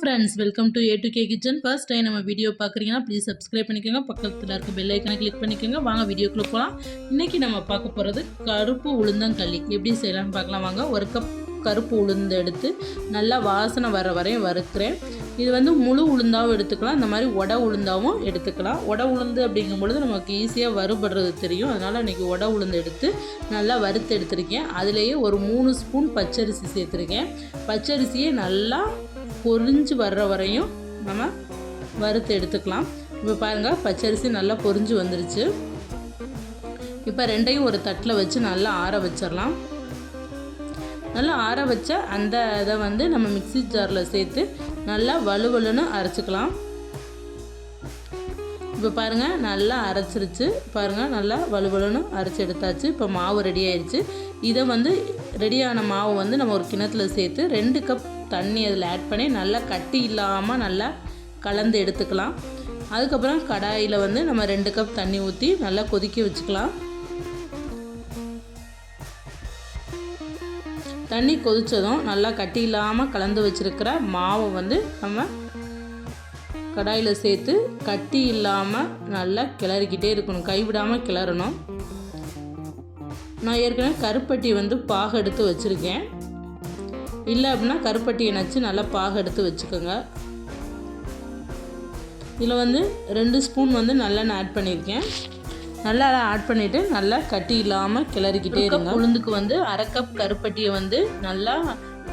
Friends welcome to A to K kitchen first time நம்ம video பார்க்குறீங்கன்னா please subscribe பண்ணிக்கோங்க. பக்கத்தில் இருக்க பெல் ஐக்கனை கிளிக் பண்ணிக்கோங்க. வாங்க வீடியோக்குள்ளே போகலாம் இன்றைக்கி நம்ம பார்க்க போகிறது கருப்பு உளுந்தங்களி. எப்படி செய்யலாம்னு பார்க்கலாம். வாங்க ஒரு கப் கருப்பு உளுந்து எடுத்து நல்லா வாசனை வர வரையும் வறுக்கிறேன். இது வந்து முழு உளுந்தாகவும் எடுத்துக்கலாம். இந்த மாதிரி உட உளுந்தாகவும் எடுத்துக்கலாம். உட உளுந்து அப்படிங்கும் பொழுது நமக்கு ஈஸியாக வறுபடுறது தெரியும். அதனால் இன்றைக்கி உட உளுந்து எடுத்து நல்லா வறுத்து எடுத்திருக்கேன். அதுலேயே ஒரு மூணு ஸ்பூன் பச்சரிசி சேர்த்துருக்கேன். பச்சரிசியை நல்லா பொரிஞ்சு வர்ற வரையும் நம்ம வறுத்து எடுத்துக்கலாம். இப்போ பாருங்கள் பச்சரிசி நல்லா பொறிஞ்சு வந்துருச்சு. இப்போ ரெண்டையும் ஒரு தட்டில் வச்சு நல்லா ஆற வச்சிடலாம். நல்லா ஆற வச்ச அந்த இதை வந்து நம்ம மிக்ஸி ஜாரில் சேர்த்து நல்லா வலுவலுன்னு அரைச்சிக்கலாம். இப்போ பாருங்கள் நல்லா அரைச்சிருச்சு. பாருங்கள் நல்லா வலுவலுன்னு அரைச்சி எடுத்தாச்சு. இப்போ மாவு ரெடி ஆயிடுச்சு இதை வந்து ரெடியான மாவு வந்து நம்ம ஒரு கிணத்துல சேர்த்து ரெண்டு கப் தண்ணி அதில் ஆட் பண்ணி நல்லா கட்டி இல்லாமல் நல்லா கலந்து எடுத்துக்கலாம். அதுக்கப்புறம் கடாயில் வந்து நம்ம ரெண்டு கப் தண்ணி ஊற்றி நல்லா கொதிக்க வச்சுக்கலாம். தண்ணி கொதித்ததும் நல்லா கட்டி இல்லாமல் கலந்து வச்சுருக்கிற மாவை வந்து நம்ம கடாயில் சேர்த்து கட்டி இல்லாமல் நல்லா கிளறிக்கிட்டே இருக்கணும். கைவிடாமல் கிளறணும். நான் ஏற்கனவே கருப்பட்டி வந்து பாக எடுத்து வச்சுருக்கேன். இல்லை அப்படின்னா கருப்பட்டியை நச்சு நல்லா பாகு எடுத்து வச்சுக்கோங்க. இதில் வந்து ரெண்டு ஸ்பூன் வந்து நல்லெண்ணெய் ஆட் பண்ணியிருக்கேன். நல்லா ஆட் பண்ணிவிட்டு நல்லா கட்டி இல்லாமல் கிளறிக்கிட்டே இருங்க. உளுந்துக்கு வந்து அரை கப் கருப்பட்டியை வந்து நல்லா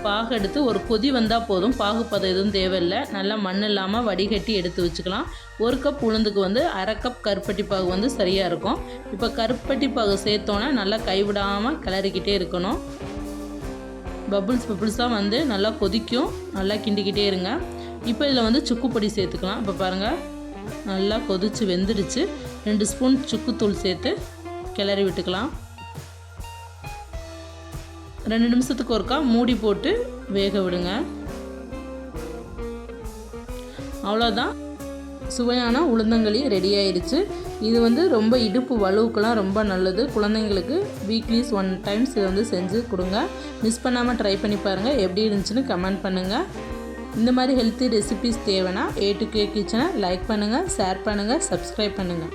பாகு எடுத்து ஒரு கொதி வந்தால் போதும். பாகு பதம் எதுவும் தேவையில்லை. நல்லா மண் இல்லாமல் வடிகட்டி எடுத்து வச்சுக்கலாம். ஒரு கப் உளுந்துக்கு வந்து அரை கப் கருப்பட்டி பாகு வந்து சரியாக இருக்கும். இப்போ கருப்பட்டி பாகு சேர்த்தோன்னே நல்லா கைவிடாமல் கிளறிக்கிட்டே இருக்கணும். பபுள்ஸ் பபுள்ஸாக வந்து நல்லா கொதிக்கும். நல்லா கிண்டிக்கிட்டே இருங்க. இப்போ இதில் வந்து சுக்குப்பொடி சேர்த்துக்கலாம். இப்போ பாருங்கள் நல்லா கொதித்து வெந்துடுச்சு. ரெண்டு ஸ்பூன் சுக்குத்தூள் சேர்த்து கிளறி விட்டுக்கலாம். ரெண்டு நிமிஷத்துக்கு ஒருக்கா மூடி போட்டு வேக விடுங்க. அவ்வளோதான். சுவையான உளுந்தங்களி ரெடி ஆயிடுச்சு இது வந்து ரொம்ப இடுப்பு வலுவுக்கெல்லாம் ரொம்ப நல்லது. குழந்தைங்களுக்கு வீக்லிஸ் ஒன் டைம்ஸ் இதை வந்து செஞ்சு கொடுங்க. மிஸ் பண்ணாமல் ட்ரை பண்ணி பாருங்கள் எப்படி இருந்துச்சுன்னு கமெண்ட் பண்ணுங்கள் இந்த மாதிரி ஹெல்த்தி ரெசிபிஸ் தேவைன்னா ஏ டு கே கிச்சனை லைக் பண்ணுங்கள் ஷேர் பண்ணுங்கள் சப்ஸ்கிரைப் பண்ணுங்கள்